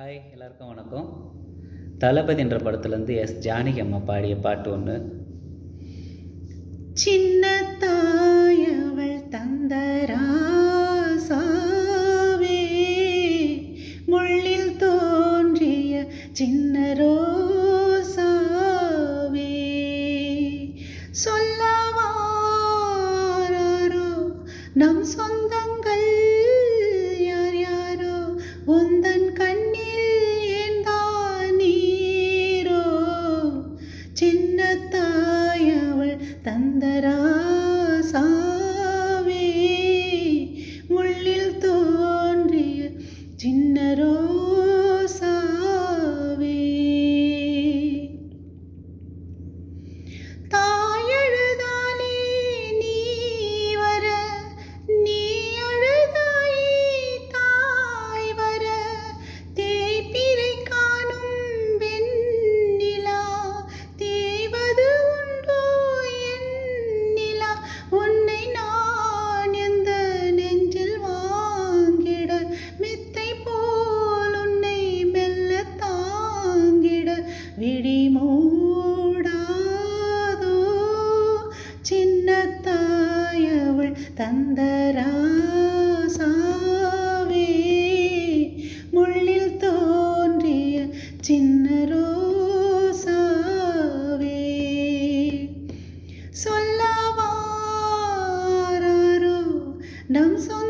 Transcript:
Hi எல்லாருக்கும் வணக்கம். தளபதி என்ற படத்துலேருந்து எஸ். ஜானகி அம்மா பாடிய பாட்டு ஒன்று சின்ன தாயவள் தந்த ராசாவே முள்ளில் தோன்றிய சின்ன ரோசாவே. சொல்லவாரோ நம் சொந்தங்கள் யார் யாரோ உந்தன் கண்ணில் தாயவள் தந்தராசாவே விழி மூடாதோ சின்ன தாயவள் முள்ளில் தோன்றிய சின்னரோசாவே. சொல்லவாரோ நம் சொந்த